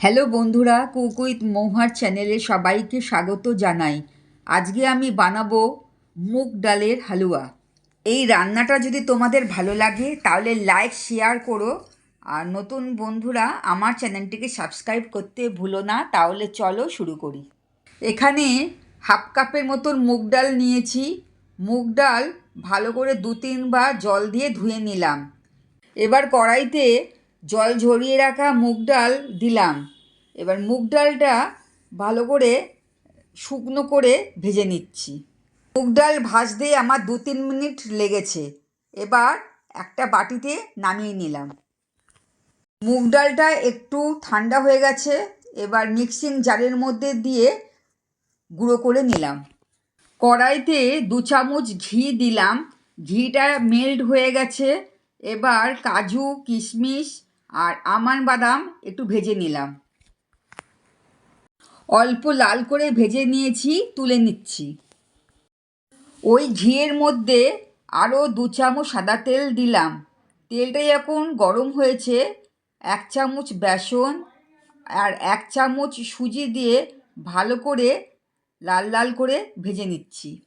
Hello বন্ধুরা, কুকুইত মৌহার চ্যানেলে সবাইকে স্বাগত জানাই। আজকে আমি বানাবো মুগ ডালের হালুয়া। এই রান্নাটা যদি তোমাদের ভালো লাগে, তাহলে লাইক, শেয়ার করো। আর নতুন বন্ধুরা, আমার চ্যানেলটিকে সাবস্ক্রাইব করতে ভুলো না, তাহলে চলো শুরু করি। এখানে হাফ কাপের মতন মুগ ডাল নিয়েছি। মুগ ডাল ভালো করে দু তিনবার জল দিয়ে ধুয়ে নিলাম। এবার কড়াইতে জল ঝরিয়ে রাখা মুগ ডাল দিলাম। এবার মুগ ডালটা ভালো করে শুকনো করে ভেজে নিচ্ছি। মুগ ডাল ভাজতে আমার দু তিন মিনিট লেগেছে। এবার একটা বাটিতে নামিয়ে নিলাম। মুগ ডালটা একটু ঠান্ডা হয়ে গেছে। এবার মিক্সিং জারের মধ্যে দিয়ে গুঁড়ো করে নিলাম। কড়াইতে দু চামচ ঘি দিলাম। ঘিটা মেল্ট হয়ে গেছে। এবার কাজু, কিশমিশ আর আমান বাদাম একটু ভেজে নিলাম। অল্প লাল করে ভেজে নিয়েছি, তুলে নিচ্ছি। ওই ঘিয়ের মধ্যে আরও দু চামচ সাদা তেল দিলাম। তেলটা যখন গরম হয়েছে। এক চামচ বেসন আর এক চামচ সুজি দিয়ে ভালো করে লাল লাল করে ভেজে নিচ্ছি।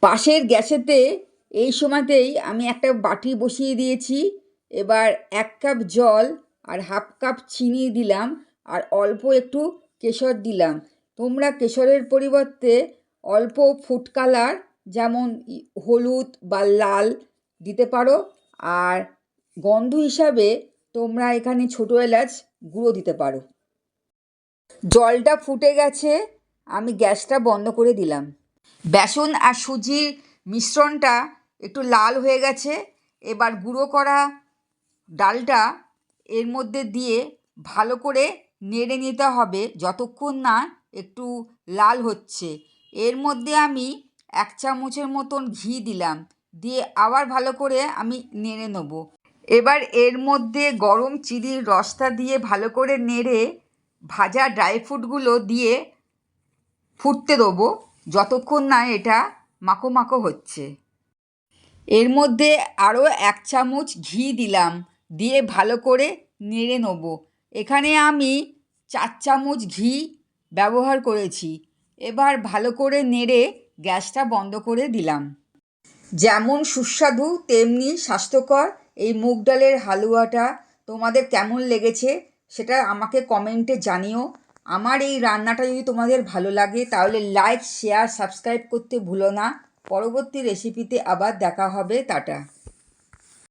পাশের গ্যাসেতে এই সময়তেই আমি একটা বাটি বসিয়ে দিয়েছি। এবার এক কাপ জল আর হাফ কাপ চিনি দিলাম আর অল্প একটু কেশর দিলাম। তোমরা কেশরের পরিবর্তে অল্প ফুড কালার যেমন হলুদ বা লাল দিতে পারো। আর গন্ধ হিসাবে তোমরা এখানে ছোটো এলাচ গুঁড়ো দিতে পারো। জলটা ফুটে গেছে, আমি গ্যাসটা বন্ধ করে দিলাম। বেসন আর সুজির মিশ্রণটা একটু লাল হয়ে গেছে, এবার গুঁড়ো করা ডালটা এর মধ্যে দিয়ে ভালো করে নেড়ে নিতে হবে যতক্ষণ না একটু লাল হচ্ছে। এর মধ্যে আমি এক চামচের মতন ঘি দিলাম, দিয়ে আবার ভালো করে আমি নেড়ে নেব। এবার এর মধ্যে গরম চিনির রসটা দিয়ে ভালো করে নেড়ে ভাজা ড্রাই ফ্রুটগুলো দিয়ে ফুটতে দেবো যতক্ষণ না এটা মাখো মাখো হচ্ছে। এর মধ্যে আরও এক চামচ ঘি দিলাম দিয়ে ভালো করে নেড়ে নেব। এখানে আমি চার চামচ ঘি ব্যবহার করেছি। এবার ভালো করে নেড়ে গ্যাসটা বন্ধ করে দিলাম। যেমন সুস্বাদু, তেমনি স্বাস্থ্যকর এই মুগ ডালের হালুয়াটা তোমাদের কেমন লেগেছে সেটা আমাকে কমেন্টে জানিও। আমার এই রান্নাটা যদি তোমাদের ভালো লাগে তাহলে লাইক, শেয়ার, সাবস্ক্রাইব করতে ভুলো না। পরবর্তী রেসিপিতে আবার দেখা হবে। টাটা।